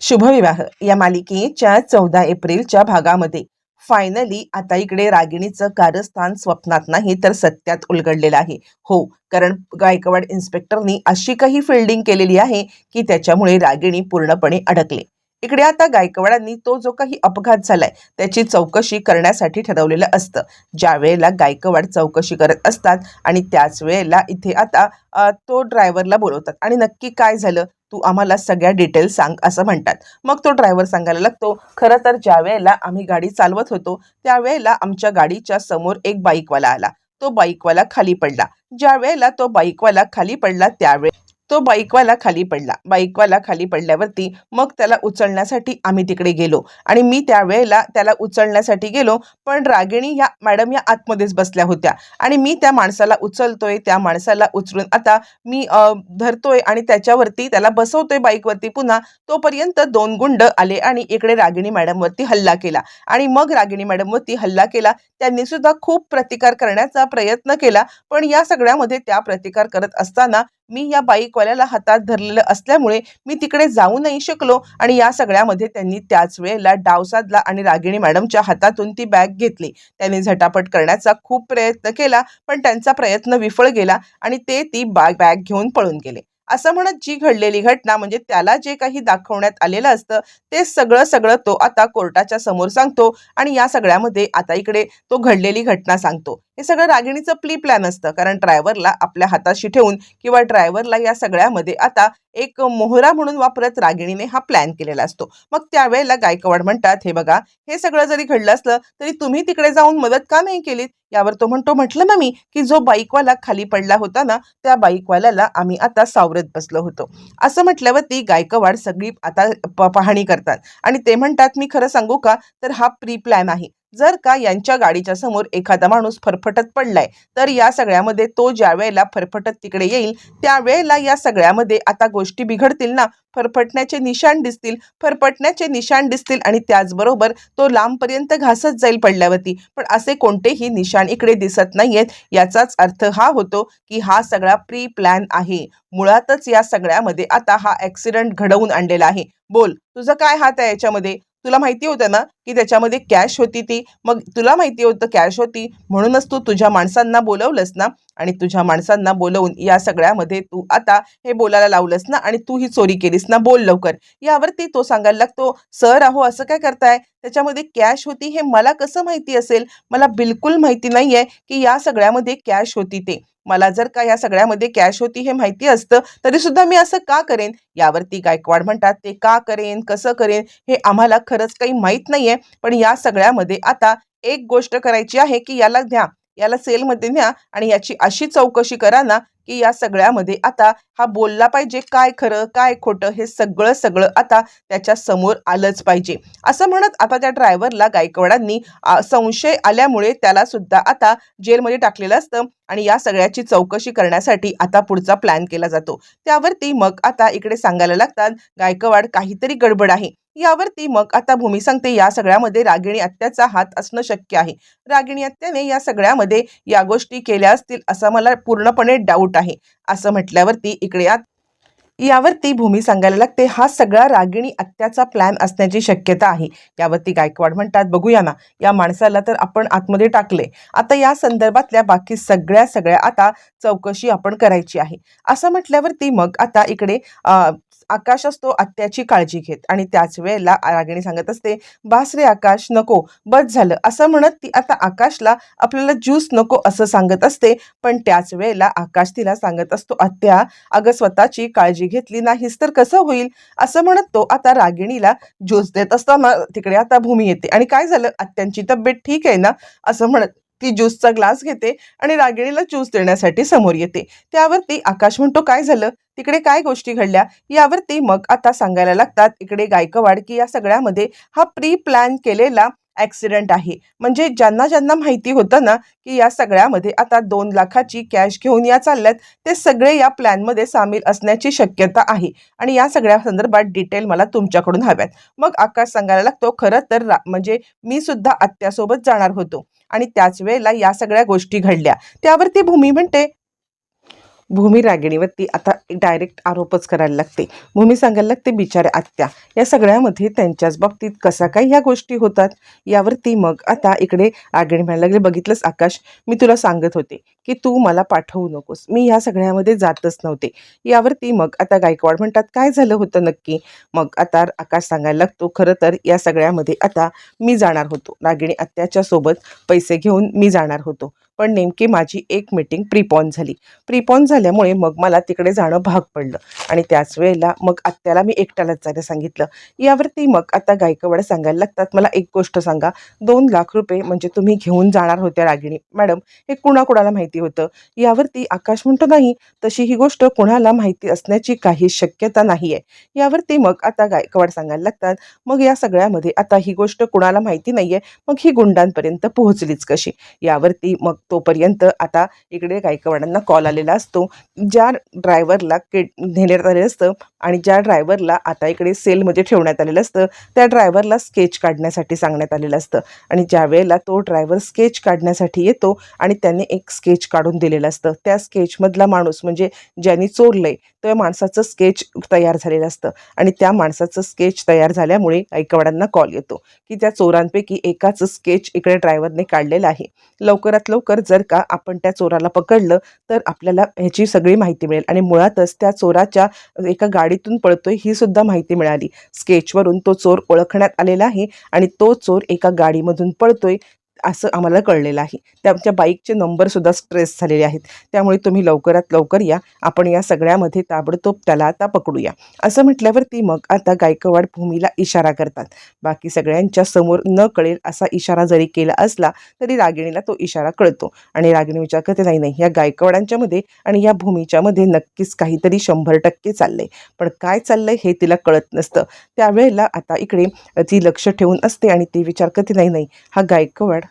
शुभविवाह या मालिकेच्या चौदा एप्रिलच्या भागामध्ये. फायनली आता इकडे रागिणीचं कारस्थान स्वप्नात नाही तर सत्यात उलगडलेलं आहे. हो कारण गायकवाड इन्स्पेक्टरनी अशी काही फिल्डिंग केलेली आहे की त्याच्यामुळे रागिणी पूर्णपणे अडकले. इकडे आता गायकवाडांनी तो जो काही अपघात झालाय त्याची चौकशी करण्यासाठी ठरवलेलं असतं. ज्या वेळेला गायकवाड चौकशी करत असतात आणि त्याच वेळेला इथे आता तो ड्रायव्हरला बोलवतात. आणि नक्की काय झालं? तू आम्हाला सगळ्या डिटेल्स सांग असं म्हणतात. मग तो ड्रायव्हर सांगायला लागतो खरं तर ज्या वेळेला आम्ही गाडी चालवत होतो त्यावेळेला आमच्या गाडीच्या समोर एक बाईकवाला आला. तो बाईकवाला खाली पडला. ज्या वेळेला तो बाईकवाला खाली पडला त्यावेळे तो बाईकवाला खाली पडला. बाईकवाला खाली पडल्यावरती मग त्याला उचलण्यासाठी आम्ही तिकडे गेलो. आणि मी त्यावेळेला त्याला उचलण्यासाठी गेलो पण रागिणी या मॅडम या आतमध्येच बसल्या होत्या. आणि मी त्या माणसाला उचलतोय त्या माणसाला उचलून आता मी धरतोय आणि त्याच्यावरती त्याला बसवतोय बाईकवरती पुन्हा तोपर्यंत दोन गुंड आले आणि इकडे रागिणी मॅडमवरती हल्ला केला. आणि मग रागिणी मॅडमवरती हल्ला केला त्यांनी सुद्धा खूप प्रतिकार करण्याचा प्रयत्न केला पण या सगळ्यामध्ये त्या प्रतिकार करत असताना मी या बाईकवाल्याला हातात धरलेलं असल्यामुळे मी तिकडे जाऊ नाही शकलो आणि या सगळ्यामध्ये त्यांनी त्याच वेळेला डाव साधला आणि रागिणी मॅडमच्या हातातून ती बॅग घेतली. त्यांनी झटापट करण्याचा खूप प्रयत्न केला पण त्यांचा प्रयत्न विफळ गेला आणि ते ती बॅग बॅग घेऊन पळून गेले. असं म्हणत जी घडलेली घटना म्हणजे त्याला जे काही दाखवण्यात आलेलं असतं ते सगळं सगळं तो आता कोर्टाच्या समोर सांगतो आणि या सगळ्यामध्ये आता इकडे तो घडलेली घटना सांगतो. हे सगळं रागिणीचं प्ली प्लॅन असतं. कारण ड्रायव्हरला आपल्या हाताशी ठेवून किंवा ड्रायव्हरला या सगळ्यामध्ये आता एक मोहरा म्हणून वापरत रागिणीने हा प्लॅन केलेला असतो. मग त्यावेळेला गायकवाड म्हणतात हे बघा हे सगळं जरी घडलं असलं तरी तुम्ही तिकडे जाऊन मदत का नाही केलीत? यावर तो म्हणतो म्हटलं ना मी की जो बाईकवाला खाली पडला होता ना त्या बाईकवाल्याला आम्ही आता सावरत बसलो होतो. असं म्हटल्यावर ती गायकवाड सगळी आता प- पाहणी करतात. आणि ते म्हणतात मी खरं सांगू का? तर हा प्री प्लॅन आहे. जर का यांच्या गाडीच्या समोर एखादा माणूस फरफटत पडलाय तर या सगळ्यामध्ये तो ज्या वेळेला फरफटत तिकडे येईल त्यावेळेला या सगळ्यामध्ये आता गोष्टी बिघडतील ना. फरफटण्याचे निशाण दिसतील फरफटण्याचे निशाण दिसतील आणि त्याचबरोबर तो लांबपर्यंत घासत जाईल पडल्यावरती. पण असे कोणतेही निशाण इकडे दिसत नाहीयेत याचाच अर्थ हा होतो की हा सगळा प्री प्लॅन आहे. मुळातच या सगळ्यामध्ये आता हा ॲक्सिडेंट घडवून आणलेला आहे. बोल तुझं काय हात आहे याच्यामध्ये? तुला माहिती होतं ना की त्याच्यामध्ये कॅश होती ती. मग तुला माहिती होतं कॅश होती. म्हणूनच तू तुझ्या माणसांना बोलवलंस ना. आणि तुझ्या माणसांना बोलवून या सगळ्यामध्ये तू आता हे बोलायला लावलंस ना आणि तू ही चोरी केलीस ना. बोल लवकर. यावरती तो सांगायला लागतो सर अहो असं काय करताय? त्याच्यामध्ये कॅश होती हे मला कसं माहिती असेल? मला बिलकुल माहिती नाही आहे की या सगळ्यामध्ये कॅश होती ते. मला जर का या सगळ्यामध्ये कॅश होती हे माहिती असतं तरी सुद्धा मी असं का करेन? यावरती गायकवाड म्हणतात ते का करेन? कसं करेन? हे आम्हाला खरंच काही माहीत नाहीये. पण या सगळ्यामध्ये आता एक गोष्ट करायची आहे की याला द्या. याला सेलमध्ये न्या आणि याची अशी चौकशी करा ना की या सगळ्यामध्ये आता हा बोलला पाहिजे काय खरं काय खोटं हे सगळं सगळं आता त्याच्यासमोर आलंच पाहिजे. असं म्हणत आता त्या ड्रायव्हरला गायकवाडांनी संशय आल्यामुळे त्याला सुद्धा आता जेलमध्ये टाकलेलं असतं आणि या सगळ्याची चौकशी करण्यासाठी आता पुढचा प्लॅन केला जातो. त्यावरती मग आता इकडे सांगायला लागतात गायकवाड काहीतरी गडबड आहे. यावरती मग आता भूमी सांगते या सगळ्यामध्ये रागिणी आत्याचा हात असणं शक्य आहे. रागिणी आत्याने या सगळ्यामध्ये या गोष्टी केल्या असतील असा मला पूर्णपणे डाऊट आहे. असं म्हटल्यावरती इकडे आत यावरती भूमी सांगायला लागते हा सगळा रागिणी आत्याचा प्लॅन असण्याची शक्यता आहे. यावरती गायकवाड म्हणतात बघूया ना या माणसाला तर आपण आतमध्ये टाकले. आता या संदर्भातल्या बाकी सगळ्या सगळ्या आता चौकशी आपण करायची आहे. असं म्हटल्यावरती मग आता इकडे आकाश असतो आत्याची काळजी घेत. आणि त्याच वेळेला रागिणी सांगत असते बास रे आकाश नको बस झालं. असं म्हणत ती आता आकाशला आपल्याला ज्यूस नको असं सांगत असते. पण त्याच वेळेला आकाश तिला सांगत असतो आत्या अगं स्वतःची काळजी घेतली नाहीस तर कसं होईल? असं म्हणत तो आता रागिणीला ज्यूस देत असताना तिकडे आता भूमी येते. आणि काय झालं? आत्यांची तब्येत ठीक आहे ना? असं म्हणत ती ज्यूसचा ग्लास घेते आणि रागिणीला ज्यूस देण्यासाठी समोर येते. त्यावरती आकाश म्हणतो काय झालं? तिकडे काय गोष्टी घडल्या? यावरती मग आता सांगायला लागतात इकडे गायकवाड की या सगळ्यामध्ये हा प्री प्लॅन केलेला ॲक्सिडेंट आहे. म्हणजे ज्यांना ज्यांना माहिती होतं ना की या सगळ्यामध्ये आता दोन लाखाची कॅश घेऊन या चालल्यात ते सगळे या प्लॅनमध्ये सामील असण्याची शक्यता आहे. आणि या सगळ्या संदर्भात डिटेल मला तुमच्याकडून हव्यात. मग आकाश सांगायला लागतो खरं तर रा- म्हणजे मी सुद्धा आत्यासोबत जाणार होतो. आणि त्याच वेळेला या सगळ्या गोष्टी घडल्या. त्यावरती भूमी म्हणते भूमी रागिणीवरती आता डायरेक्ट आरोपच करायला लागते. भूमी सांगायला लागते बिचारे आत्या. या सगळ्यामध्ये त्यांच्याच बाबतीत कसा काय ह्या गोष्टी होतात? यावरती मग आता इकडे रागिणी म्हणायला लागले बघितलंस आकाश मी तुला सांगत होते की तू मला पाठवू नकोस. मी ह्या सगळ्यामध्ये जातच नव्हते. यावरती मग आता गायकवाड म्हणतात काय झालं होतं नक्की? मग आता आकाश सांगायला लागतो खरं तर या सगळ्यामध्ये आता मी जाणार होतो. रागिणी आत्याच्या सोबत पैसे घेऊन मी जाणार होतो. पण नेमकी माझी एक मीटिंग प्रीपॉन झाली. प्रीपॉन झाल्यामुळे मग मला तिकडे जाणं भाग पडलं. आणि त्याच वेळेला मग आत्याला मी एकट्यालाच जायला सांगितलं. यावरती मग आता गायकवाड सांगायला लागतात मला एक गोष्ट सांगा. दोन लाख रुपये म्हणजे तुम्ही घेऊन जाणार होत्या रागिणी. मॅडम हे कुणाकुणाला माहिती होतं? यावरती आकाश म्हणतो नाही तशी ही गोष्ट कुणाला माहिती असण्याची काही शक्यता नाही आहे यावरती मग आता गायकवाड सांगायला लागतात मग या सगळ्यामध्ये आता ही गोष्ट कुणाला माहिती नाही आहे मग ही गुंडांपर्यंत पोहोचलीच कशी? यावरती मग तोपर्यंत आता इकडे गायकवाडांना कॉल आलेला असतो. ज्या ड्रायव्हरला के नेण्यात आलेलं असतं आणि ज्या ड्रायव्हरला आता इकडे सेलमध्ये ठेवण्यात आलेलं असतं त्या ड्रायव्हरला स्केच काढण्यासाठी सांगण्यात आलेलं असतं. आणि ज्या वेळेला तो ड्रायव्हर स्केच काढण्यासाठी येतो आणि त्याने एक स्केच काढून दिलेलं असतं. त्या स्केचमधला माणूस म्हणजे ज्यांनी चोरलंय त्या माणसाचं स्केच तयार झालेलं असतं. आणि त्या माणसाचं स्केच तयार झाल्यामुळे गायकवाडांना कॉल येतो की त्या चोरांपैकी एकाच स्केच इकडे ड्रायव्हरने काढलेलं आहे. लवकरात लवकर जर का आपण त्या चोराला पकडलं तर आपल्याला ह्याची सगळी माहिती मिळेल. आणि मुळातच त्या चोराच्या एका गाडीतून पळतोय ही सुद्धा माहिती मिळाली. स्केचवरून तो चोर ओळखण्यात आलेला आहे आणि तो चोर एका गाडीमधून पळतोय. असं आम्हाला कळलेलं आहे. त्यांच्या बाईकचे नंबरसुद्धा स्ट्रेस झालेले आहेत. त्यामुळे तुम्ही लवकरात लवकर या. आपण या सगळ्यामध्ये ताबडतोब त्याला आता पकडूया. असं म्हटल्यावरती मग आता गायकवाड भूमीला इशारा करतात. बाकी सगळ्यांच्या समोर न कळेल असा इशारा जरी केला असला तरी रागिणीला तो इशारा कळतो. आणि रागिणी विचार करते नाही नाही या गायकवाडांच्यामध्ये आणि या भूमीच्यामध्ये नक्कीच काहीतरी शंभर टक्के चाललंय. पण काय चाललंय हे तिला कळत नसतं. त्यावेळेला आता इकडे ती लक्ष ठेवून असते आणि ती विचार करते नाही नाही हा गायकवाड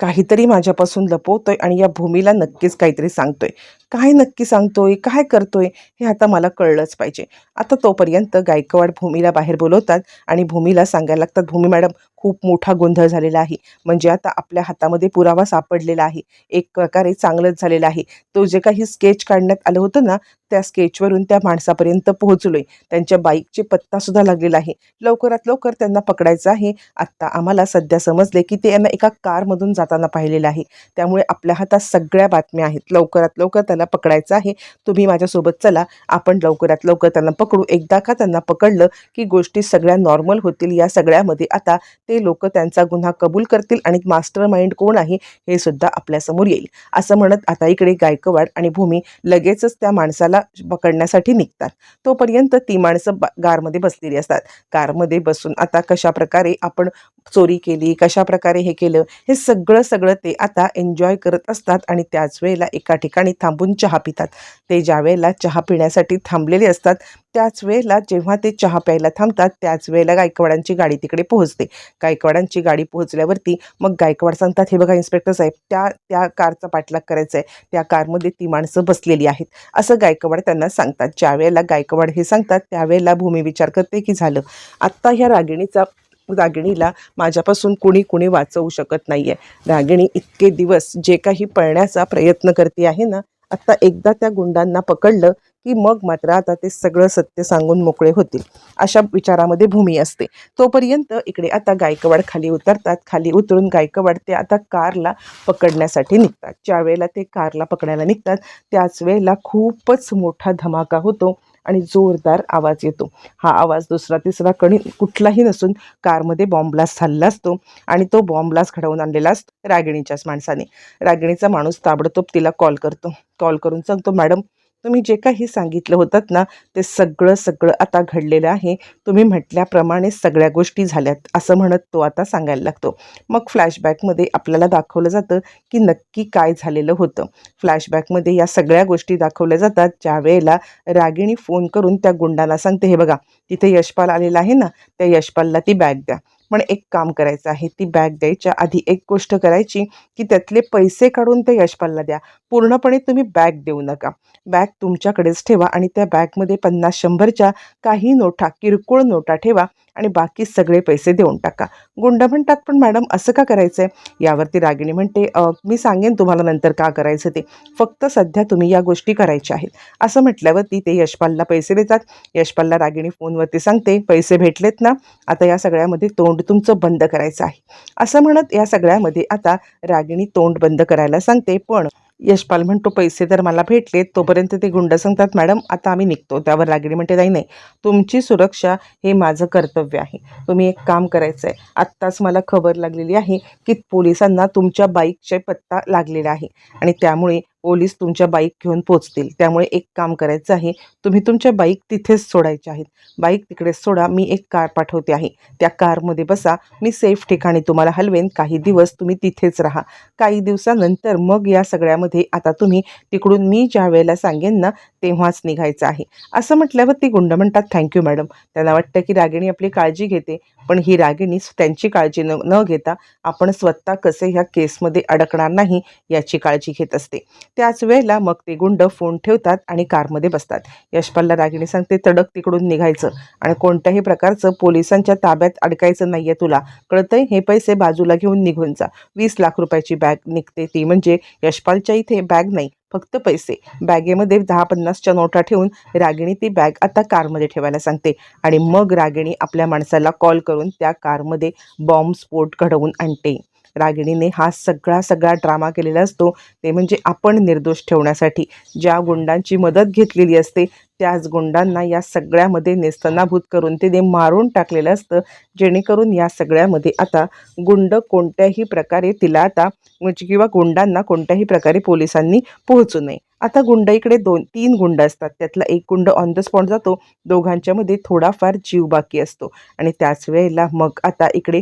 काहीतरी माझ्यापासून लपवतोय आणि या भूमीला नक्कीच काहीतरी सांगतोय. काय नक्की सांगतोय? काय करतोय? हे आता मला कळलंच पाहिजे. आता तोपर्यंत गायकवाड भूमीला बाहेर बोलवतात आणि भूमीला सांगायला लागतात भूमी मॅडम खूप मोठा गोंधळ झालेला आहे. म्हणजे आता आपल्या हातामध्ये पुरावा सापडलेला आहे. एक प्रकारे चांगलंच झालेलं आहे. तो जे काही स्केच काढण्यात आलं होतं ना त्या स्केचवरून त्या माणसापर्यंत पोहोचलोय. त्यांच्या बाईकचे पत्तासुद्धा लागलेला आहे. लवकरात लवकर त्यांना पकडायचं आहे. आत्ता आम्हाला सध्या समजले की ते यांना एका कारमधून जाताना पाहिलेलं आहे. त्यामुळे आपल्या हातात सगळ्या बातम्या आहेत. लवकरात लवकर त्याला पकडायचं आहे. तुम्ही माझ्यासोबत चला. आपण लवकरात लवकर त्यांना पकडू. एकदा का त्यांना पकडलं की गोष्टी सगळ्या नॉर्मल होतील. या सगळ्यामध्ये आता ते लोक त्यांचा गुन्हा कबूल करतील आणि मास्टर माइंड कोण आहे हे सुद्धा आपल्यासमोर येईल. असं म्हणत आता इकडे गायकवाड आणि भूमी लगेचच त्या माणसाला पकडण्यासाठी निघतात. तोपर्यंत ती माणसं बा कारमध्ये बसलेली असतात. कारमध्ये बसून आता कशा प्रकारे आपण चोरी केली कशा प्रकारे हे केलं हे सगळं सगळं ते आता एन्जॉय करत असतात आणि त्याच वेळेला एका ठिकाणी थांबून चहा पितात. ते ज्या वेळेला चहा पिण्यासाठी थांबलेले असतात त्याच वेळेला जेव्हा ते चहा प्यायला थांबतात त्याच वेळेला गायकवाडांची गाडी तिकडे पोहोचते. गायकवाडांची गाडी पोहोचल्यावरती मग गायकवाड सांगतात हे बघा इन्स्पेक्टर साहेब त्या त्या कारचा पाठलाग करायचा आहे. त्या कारमध्ये ती माणसं बसलेली आहेत. असं गायकवाड त्यांना सांगतात. ज्या वेळेला गायकवाड हे सांगतात त्यावेळेला भूमी विचार करते की झालं. आत्ता ह्या रागिणीचा रागिणीला माझ्यापासून कुणी कुणी वाचवू शकत नाही आहे रागिणी इतके दिवस जे काही पळण्याचा प्रयत्न करते आहे ना आत्ता एकदा त्या गुंडांना पकडलं की मग मात्र आता ते सगळं सत्य सांगून मोकळे होतील अशा विचारामध्ये भूमी असते. तोपर्यंत इकडे आता गायकवाड खाली उतरतात खाली उतरून गायकवाड ते आता कारला पकडण्यासाठी निघतात. ज्या वेळेला ते कारला पकडायला निघतात त्याच वेळेला खूपच मोठा धमाका होतो आणि जोरदार आवाज येतो. हा आवाज दुसरा तिसरा कणी कुठलाही नसून कारमध्ये बॉम्ब ब्लास्ट झालेला असतो आणि तो बॉम्ब ब्लास्ट घडवून आणलेला असतो. रागिणीच्याच माणसाने. रागिणीचा माणूस ताबडतोब तिला कॉल करतो. कॉल करून सांगतो मॅडम तुम्ही जे काही सांगितलं होतात ना ते सगळं सगळं आता घडलेलं आहे. तुम्ही म्हटल्याप्रमाणे सगळ्या गोष्टी झाल्यात असं म्हणत तो आता सांगायला लागतो. मग फ्लॅशबॅकमध्ये आपल्याला दाखवलं जातं की नक्की काय झालेलं होतं. फ्लॅशबॅकमध्ये या सगळ्या गोष्टी दाखवल्या जातात. ज्या वेळेला रागिणी फोन करून त्या गुंडाला सांगते हे बघा तिथे यशपाल आलेला आहे ना त्या यशपालला ती बॅग द्या. पण एक काम करायचं आहे ती बॅग द्यायच्या आधी एक गोष्ट करायची की त्यातले पैसे काढून ते यशपालला द्या. पूर्णपणे तुम्ही बॅग देऊ नका. बॅग तुमच्याकडेच ठेवा आणि त्या बॅगमध्ये पन्नास शंभरच्या काही नोटा किरकोळ नोटा ठेवा. आणि बाकी सगळे पैसे देऊन टाका. गुंड म्हणतात पण मॅडम असं का करायचं आहे यावरती रागिणी म्हणते मी सांगेन तुम्हाला नंतर का करायचं ते. फक्त सध्या तुम्ही या गोष्टी करायच्या आहेत. असं म्हटल्यावरती ते यशपालला पैसे देतात. यशपालला रागिणी फोनवरती सांगते पैसे भेटलेत ना आता या सगळ्यामध्ये तोंड तुमचं बंद करायचं आहे. असं म्हणत या सगळ्यामध्ये आता रागिणी तोंड बंद करायला सांगते पण यशपाल म्हणतो पैसे तर मला भेटले तोपर्यंत ते गुंड सांगतात मॅडम आता आम्ही निघतो. त्यावर लागली म्हणते नाही नाही तुमची सुरक्षा हे माझं कर्तव्य आहे. तुम्ही एक काम करायचं आहे आत्ताच मला खबर लागलेली आहे की पोलिसांना तुमच्या बाईकचे पत्ता लागलेला आहे आणि त्यामुळे पोलीस तुमच्या बाईक घेऊन पोचतील. त्यामुळे एक काम करायचं आहे तुम्ही तुमच्या बाईक तिथेच सोडायच्या आहेत. बाईक तिकडेच सोडा मी एक कार पाठवते आहे. त्या कारमध्ये बसा मी सेफ ठिकाणी तुम्हाला हलवेन. काही दिवस तुम्ही तिथेच राहा. काही दिवसानंतर मग या सगळ्यामध्ये आता तुम्ही तिकडून मी ज्या वेळेला सांगेन ना तेव्हाच निघायचं आहे. असं म्हटल्यावर ती गुंड म्हणतात थँक्यू मॅडम त्यांना वाटतं की रागिणी आपली काळजी घेते पण ही रागिणी त्यांची काळजी न न घेता आपण स्वतः कसे ह्या केसमध्ये अडकणार नाही याची काळजी घेत असते. त्याच वेळेला मग ते गुंड फोन ठेवतात आणि कारमध्ये बसतात. यशपालला रागिणी सांगते तडक तिकडून निघायचं आणि कोणत्याही प्रकारचं पोलिसांच्या ताब्यात अडकायचं नाही आहे तुला. कळतंय? हे पैसे बाजूला घेऊन निघून जा. वीस लाख रुपयाची बॅग निघते ती म्हणजे यशपालच्या इथे बॅग नाही फक्त पैसे. बॅगेमध्ये दहा पन्नासच्या नोटा ठेवून रागिणी ती बॅग आता कारमध्ये ठेवायला सांगते. आणि मग रागिणी आपल्या माणसाला कॉल करून त्या कारमध्ये बॉम्ब स्फोट घडवून आणते. रागिणीने हा सगळा सगळा ड्रामा केलेला असतो. ते म्हणजे आपण निर्दोष ठेवण्यासाठी ज्या गुंडांची मदत घेतलेली असते त्याच गुंडांना या सगळ्यामध्ये नेस्तनाभूत करून ते ते मारून टाकलेलं असतं. जेणेकरून या सगळ्यामध्ये आता गुंड कोणत्याही प्रकारे तिला आता म्हणजे किंवा गुंडांना कोणत्याही प्रकारे पोलिसांनी पोहोचू नये. आता गुंड इकडे दोन तीन गुंड असतात. त्यातला एक गुंड ऑन द स्पॉट जातो. दोघांच्यामध्ये थोडाफार जीव बाकी असतो. आणि त्याच वेळेला मग आता इकडे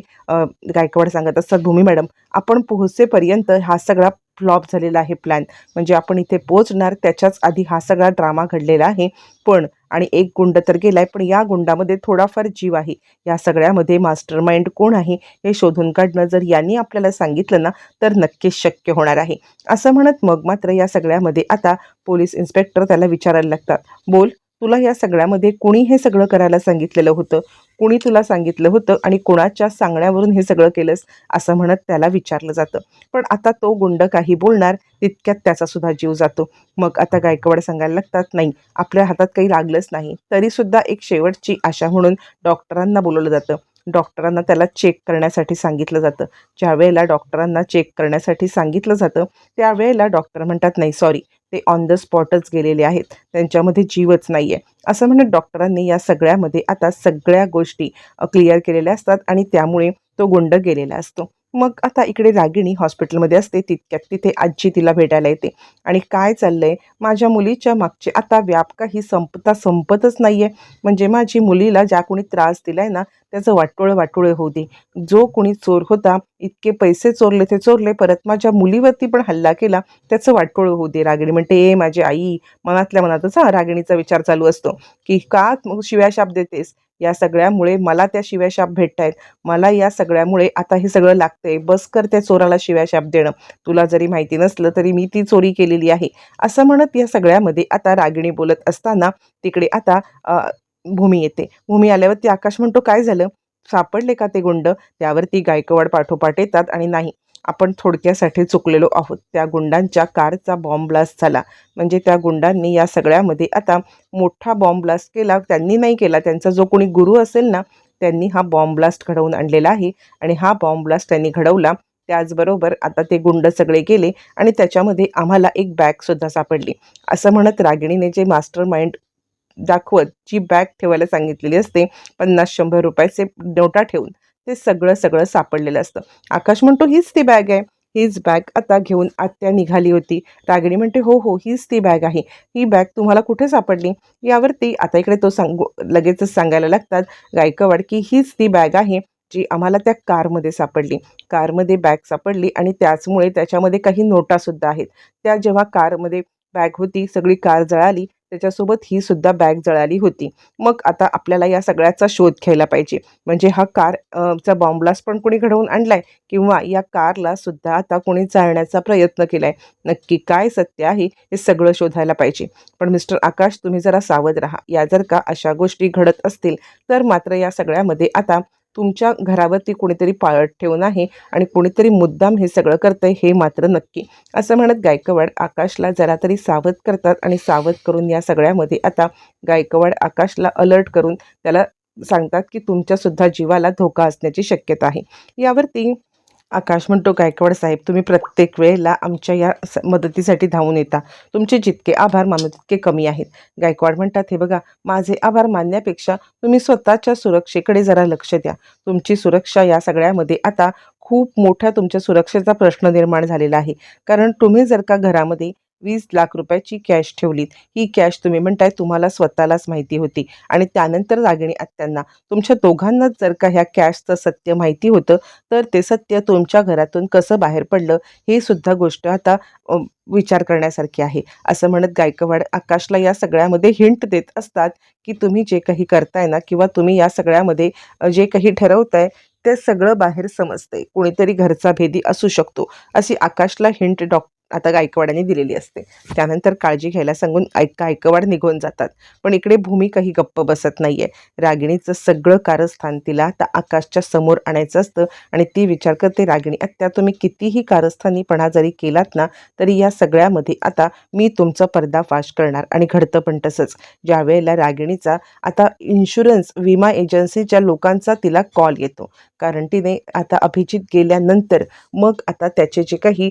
गायकवाड सांगत असतात भूमी मॅडम आपण पोहोचेपर्यंत हा सगळा फ्लॉप झालेला आहे प्लॅन म्हणजे आपण इथे पोहोचणार त्याच्याच आधी हा सगळा ड्रामा घडलेला आहे. पण आणि एक गुंड तर गेलाय पण या गुंडामध्ये थोडाफार जीव आहे. या सगळ्यामध्ये मास्टर माइंड कोण आहे हे शोधून काढणं जर यांनी आपल्याला सांगितलं ना तर नक्कीच शक्य होणार आहे. असं म्हणत मग मात्र या सगळ्यामध्ये आता पोलीस इन्स्पेक्टर त्याला विचारायला लागतात. बोल तुला या सगळ्यामध्ये कुणी हे सगळं करायला सांगितलेलं होतं? कुणी तुला सांगितलं होतं आणि कुणाच्या सांगण्यावरून हे सगळं केलंस? असं म्हणत त्याला विचारलं जातं. पण आता तो गुंड काही बोलणार तितक्यात त्याचा सुद्धा जीव जातो. मग आता गायकवाड सांगायला लागतात नाही आपल्या हातात काही लागलंच नाही. तरीसुद्धा एक शेवटची आशा म्हणून डॉक्टरांना बोलवलं जातं. डॉक्टरांना त्याला चेक करण्यासाठी सांगितलं जातं. ज्या वेळेला डॉक्टरांना चेक करण्यासाठी सांगितलं जातं त्यावेळेला डॉक्टर म्हणतात नाही सॉरी ते ऑन द स्पॉटच गेलेले आहेत. त्यांच्यामध्ये जीवच नाही आहे असं म्हणत डॉक्टरांनी या सगळ्यामध्ये आता सगळ्या गोष्टी क्लिअर केलेल्या असतात आणि त्यामुळे तो गुंड गेलेला असतो. मग आता इकडे रागिणी हॉस्पिटलमध्ये असते तितक्यात तिथे आजी तिला भेटायला येते. आणि काय चाललंय? माझ्या मुलीच्या मागचे आता व्याप काही संपता संपतच नाही आहे म्हणजे माझी मुलीला ज्या कोणी त्रास दिलाय ना त्याचं वाटोळं वाटोळं होऊ दे. जो कोणी चोर होता इतके पैसे चोरले ते चोरले परत माझ्या मुलीवरती पण हल्ला केला त्याचं वाटोळं होऊ दे रागिणी. म्हणते ए माझी आई मनातल्या मनातच हा रागिणीचा विचार चालू असतो. की का मग शिव्या शाप देतेस? या सगळ्यामुळे मला त्या शिव्याशाप भेटत आहेत मला या सगळ्यामुळे आता हे सगळं लागतंय. बस कर त्या चोराला शिव्याशाप देणं. तुला जरी माहिती नसलं तरी मी ती चोरी केलेली आहे. असं म्हणत या सगळ्यामध्ये आता रागिणी बोलत असताना तिकडे आता भूमी येते. भूमी आल्यावरती आकाश म्हणतो काय झालं? सापडले का ते गुंड? त्यावरती गायकवाड पाठोपाठ येतात आणि नाही. आपण थोडक्यासाठी चुकलेलो आहोत. त्या गुंडांच्या कारचा बॉम्ब ब्लास्ट झाला. म्हणजे त्या गुंडांनी या सगळ्यामध्ये आता मोठा बॉम्ब ब्लास्ट केला. त्यांनी नाही केला. त्यांचा जो कोणी गुरु असेल ना त्यांनी हा बॉम्ब ब्लास्ट घडवून आणलेला आहे. आणि हा बॉम्ब ब्लास्ट त्यांनी घडवला. त्याचबरोबर आता ते गुंड सगळे गेले आणि त्याच्यामध्ये आम्हाला एक बॅगसुद्धा सापडली. असं म्हणत रागिणीने जे मास्टर माइंड दाखवत जी बॅग ठेवायला सांगितलेली असते पन्नास शंभर रुपयाचे नोटा ठेवून. ते सगळं सगळं सापडलेलं असतं. आकाश म्हणतो हीच ती बॅग आहे. हीच बॅग आता घेऊन आत्या निघाली होती. रागिणी म्हणते हो हो हीच ती बॅग आहे. ही बॅग तुम्हाला कुठे सापडली? यावरती आता इकडे तो सांगू लगेचच सांगायला लागतात गायकवाड की हीच ती बॅग आहे जी आम्हाला त्या कारमध्ये सापडली. कारमध्ये बॅग सापडली आणि त्याचमुळे त्याच्यामध्ये काही नोटासुद्धा आहेत. त्या जेव्हा कारमध्ये बॅग होती सगळी कार जळाली त्याच्यासोबत ही सुद्धा बॅग जळाली होती. मग आता आपल्याला या सगळ्याचा शोध घ्यायला पाहिजे. म्हणजे हा कार चा बॉम्बलास्ट पण कोणी घडवून आणलाय किंवा या कारला सुद्धा आता कोणी जाळण्याचा प्रयत्न केलाय. नक्की काय सत्य आहे हे सगळं शोधायला पाहिजे. पण मिस्टर आकाश तुम्ही जरा सावध राहा. या जर का अशा गोष्टी घडत असतील तर मात्र या सगळ्यामध्ये आता तुमच्या घरावरती कोणीतरी पाळत ठेवून आहे आणि कोणीतरी मुद्दाम हे सगळं करतंय हे मात्र नक्की. असं म्हणत गायकवाड आकाशला जरा तरी सावध करतात आणि सावध करून या सगळ्यामध्ये आता गायकवाड आकाशला अलर्ट करून त्याला सांगतात की तुमच्यासुद्धा जीवाला धोका असण्याची शक्यता आहे. यावरती आकाश म्हणतो गायकवाड साहेब तुम्ही प्रत्येक वेळेला आमच्या या मदतीसाठी धावून येता. तुमचे जितके आभार मानू तितके कमी आहेत. गायकवाड म्हणतात हे बघा माझे आभार मानण्यापेक्षा तुम्ही स्वतःच्या सुरक्षेकडे जरा लक्ष द्या. तुमची सुरक्षा या सगळ्यामध्ये आता खूप मोठ्या तुमच्या सुरक्षेचा प्रश्न निर्माण झालेला आहे. कारण तुम्ही जर का घरामध्ये वीस लाख रुपयाची कॅश ठेवलीत. ही कॅश तुम्ही म्हणताय तुम्हाला स्वतःलाच माहिती होती. आणि त्यानंतर रागिणी आत्यांना. तुमच्या दोघांनाच जर का ह्या कॅशचं सत्य माहिती होतं तर ते सत्य तुमच्या घरातून कसं बाहेर पडलं हे सुद्धा गोष्ट आता विचार करण्यासारखी आहे. असं म्हणत गायकवाड आकाशला या सगळ्यामध्ये हिंट देत असतात की तुम्ही जे काही करताय ना किंवा तुम्ही या सगळ्यामध्ये जे काही ठरवताय ते सगळं बाहेर समजतंय. कोणीतरी घरचा भेदी असू शकतो. अशी आकाशला हिंट डॉक्टर आता गायकवाडांनी दिलेली असते. त्यानंतर काळजी घ्यायला सांगून ऐक गायकवाड निघून जातात. पण इकडे भूमी काही गप्प बसत नाहीये. रागिणीचं सगळं कारस्थान तिला आता आकाशच्या समोर आणायचं असतं आणि ती विचार करते रागिणी आत्या तुम्ही कितीही कारस्थानीपणा जरी केलात ना तरी या सगळ्यामध्ये आता मी तुमचा पर्दाफाश करणार आणि घडतं पण तसंच. ज्या वेळेला रागिणीचा आता इन्शुरन्स विमा एजन्सीच्या लोकांचा तिला कॉल येतो. कारण तिने आता अभिजित गेल्यानंतर मग आता त्याचे जे काही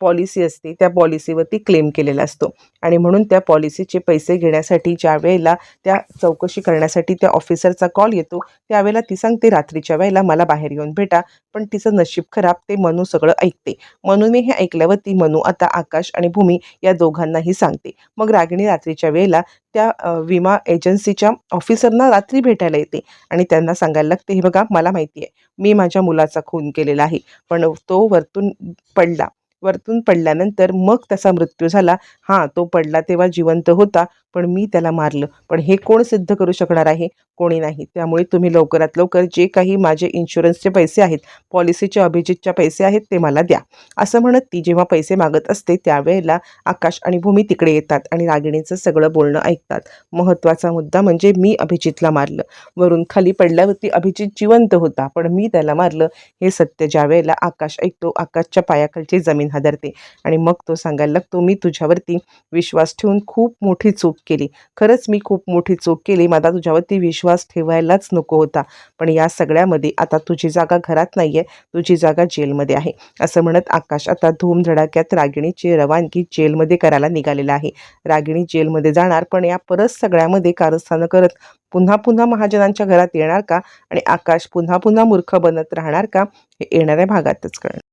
पॉलिसी असते त्या पॉलिसीवरती क्लेम केलेला असतो. आणि म्हणून त्या पॉलिसीचे पैसे घेण्यासाठी ज्या वेळेला त्या चौकशी करण्यासाठी त्या ऑफिसरचा कॉल येतो त्यावेळेला ती सांगते रात्रीच्या वेळेला मला बाहेर येऊन भेटा पण तिचं नशीब खराब ते मनू सगळं ऐकते. मनूने हे ऐकल्यावर ती मनू आता आकाश आणि भूमी या दोघांनाही सांगते. मग रागिणी रात्रीच्या वेळेला त्या विमा एजन्सीच्या ऑफिसरना रात्री भेटायला येते आणि त्यांना सांगायला लागते हे बघा मला माहिती आहे मी माझ्या मुलाचा खून केलेला आहे पण तो वरतून पडला वरतून पडल्यानंतर मग त्याचा मृत्यू झाला. हां तो पडला तेव्हा जिवंत होता. पण मी त्याला मारलं. पण हे कोण सिद्ध करू शकणार आहे? कोणी नाही. त्यामुळे तुम्ही लवकरात लवकर जे काही माझे इन्शुरन्सचे पैसे आहेत पॉलिसीचे अभिजितच्या पैसे आहेत ते मला द्या. असं म्हणत ती जेव्हा पैसे मागत असते त्यावेळेला आकाश आणि भूमी तिकडे येतात आणि रागिणीचं सगळं बोलणं ऐकतात. महत्त्वाचा मुद्दा म्हणजे मी अभिजितला मारलं. वरून खाली पडल्यावरती अभिजित जिवंत होता पण मी त्याला मारलं. हे सत्य ज्या वेळेला आकाश ऐकतो आकाशच्या पायाखालची जमीन हादरते. आणि मग तो सांगायला लागतो मी तुझ्यावरती विश्वास ठेवून खूप मोठी चूक केली. खरंच मी खूप मोठी चूक केली. मला तुझ्यावरती विश्वास ठेवायलाच नको होता. पण या सगळ्यामध्ये आता तुझी जागा घरात नाही आहे तुझी जागा जेलमध्ये आहे. असं म्हणत आकाश आता धूमधडाक्यात रागिणीची रवानगी जेलमध्ये करायला निघालेला आहे. रागिणी जेलमध्ये जाणार पण या परत सगळ्यामध्ये कारस्थानं करत पुन्हा पुन्हा महाजनांच्या घरात येणार का? आणि आकाश पुन्हा पुन्हा मूर्ख बनत राहणार का? हे येणाऱ्या भागातच कळणार